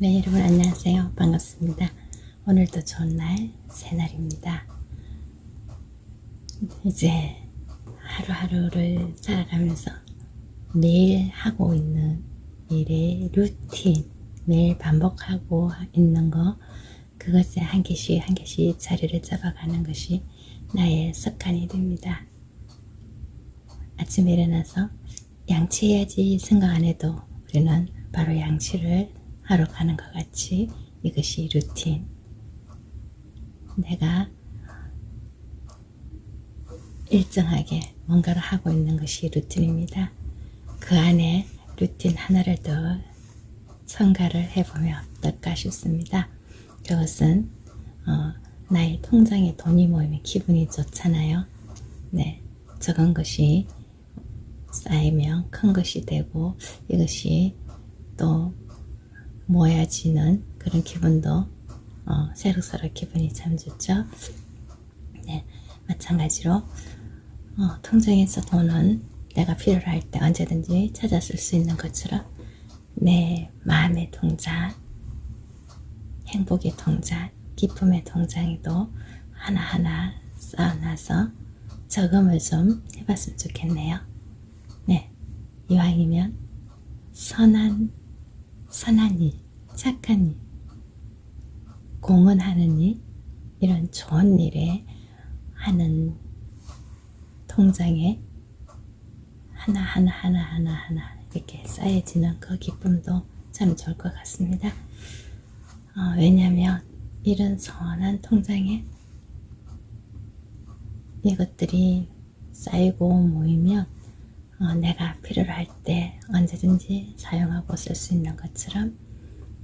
네, 여러분 안녕하세요. 반갑습니다. 오늘도 좋은 날, 새날입니다. 이제 하루하루를 살아가면서 매일 하고 있는 일의 루틴, 매일 반복하고 있는 거, 그것에 한 개씩 한 개씩 자리를 잡아가는 것이 나의 습관이 됩니다. 아침에 일어나서 양치해야지 생각 안 해도 우리는 바로 양치를 하러 가는 것 같이 이것이 루틴. 내가 일정하게 뭔가를 하고 있는 것이 루틴입니다. 그 안에 루틴 하나를 더 첨가를 해보면 어떨까 싶습니다. 그것은 어, 나의 통장에 돈이 모이면 기분이 좋잖아요. 네, 적은 것이 쌓이면 큰 것이 되고 이것이 또 모여지는 그런 기분도 어, 새록새록 기분이 참 좋죠. 네, 마찬가지로 어, 통장에서 돈은 내가 필요로 할 때 언제든지 찾아 쓸 수 있는 것처럼 내 마음의 통장, 행복의 통장, 기쁨의 통장에도 하나하나 쌓아놔서 저금을 좀 해봤으면 좋겠네요. 네, 이왕이면 선한, 선한 일, 착한 일, 공헌하는 일, 이런 좋은 일에 하는 통장에 하나 하나 하나 하나 하나 이렇게 쌓여지는 그 기쁨도 참 좋을 것 같습니다. 어, 왜냐하면 이런 선한 통장에 이것들이 쌓이고 모이면 어, 내가 필요로 할 때 언제든지 사용하고 쓸 수 있는 것처럼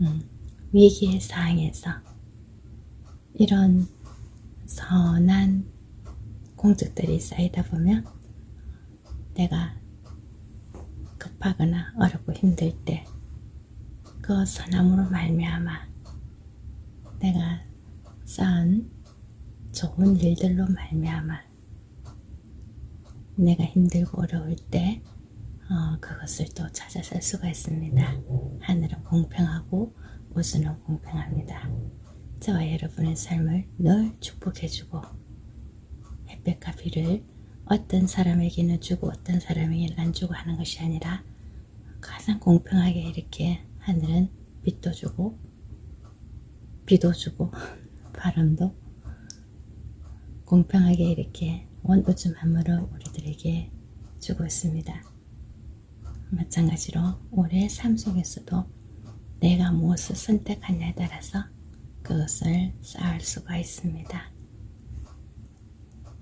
음, 위기의 상황에서 이런 선한 공적들이 쌓이다 보면 내가 급하거나 어렵고 힘들 때 그 선함으로 말미암아 내가 쌓은 좋은 일들로 말미암아 내가 힘들고 어려울 때 어, 그것을 또 찾아 살 수가 있습니다. 하늘은 공평하고 우주는 공평합니다. 저와 여러분의 삶을 늘 축복해주고 햇볕과 비를 어떤 사람에게는 주고 어떤 사람에게는 안 주고 하는 것이 아니라 가장 공평하게 이렇게 하늘은 빛도 주고 비도 주고 바람도 공평하게 이렇게 온 우주 만물을 우리들에게 주고 있습니다. 마찬가지로 우리의 삶 속에서도 내가 무엇을 선택하냐에 따라서 그것을 쌓을 수가 있습니다.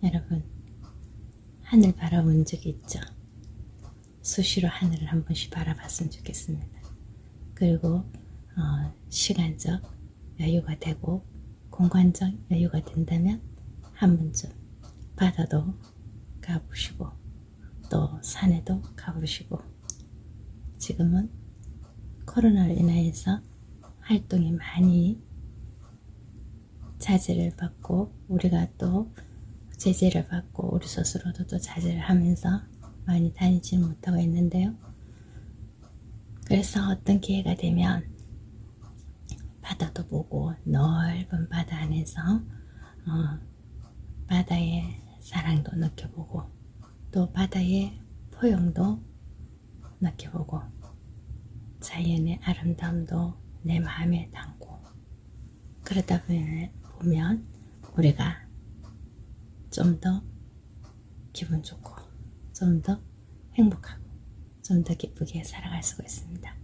여러분, 하늘 바라본 적이 있죠? 수시로 하늘을 한 번씩 바라봤으면 좋겠습니다. 그리고 어, 시간적 여유가 되고 공간적 여유가 된다면 한 번쯤 바다도 가보시고 또 산에도 가보시고 지금은 코로나로 인하여서 활동이 많이 자제를 받고 우리가 또 제재를 받고 우리 스스로도 또 자제를 하면서 많이 다니지 못하고 있는데요. 그래서 어떤 기회가 되면 바다도 보고 넓은 바다 안에서 어, 바다의 사랑도 느껴보고 또 바다의 포용도 느껴보고 자연의 아름다움도 내 마음에 담고 그러다 보면 우리가 좀 더 기분 좋고 좀 더 행복하고 좀 더 기쁘게 살아갈 수가 있습니다.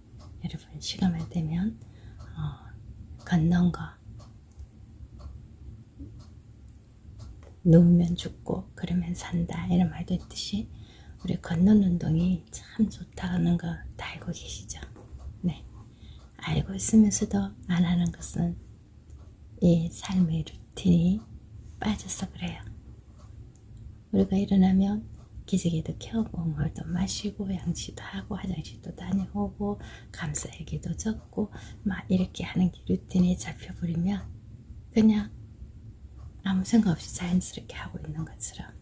여러분 시간만 되면 어, 걷는 거 누우면 죽고 그러면 산다 이런 말도 있듯이 우리 걷는 운동이 참 좋다는 거 다 알고 계시죠? 네. 알고 있으면서도 안 하는 것은 이 삶의 루틴이 빠져서 그래요. 우리가 일어나면 기저귀도 켜고 물도 마시고 양치도 하고 화장실도 다녀오고 감사 얘기도 적고 막 이렇게 하는 게 루틴에 잡혀버리면 그냥 아무 생각 없이 자연스럽게 하고 있는 것처럼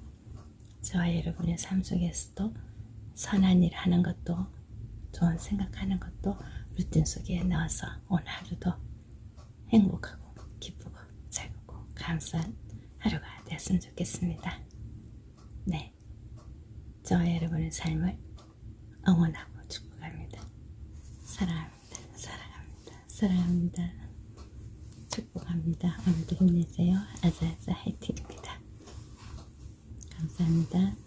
저와 여러분의 삶 속에서도 선한 일 하는 것도 좋은 생각하는 것도 루틴 속에 넣어서 오늘 하루도 행복하고 기쁘고 즐겁고 감사한 하루가 되었으면 좋겠습니다. 네. 저와 여러분의 삶을 응원하고 축복합니다. 사랑합니다. 사랑합니다. 사랑합니다. 축복합니다. 오늘도 힘내세요. 아자아자 화이팅입니다. 감사합니다.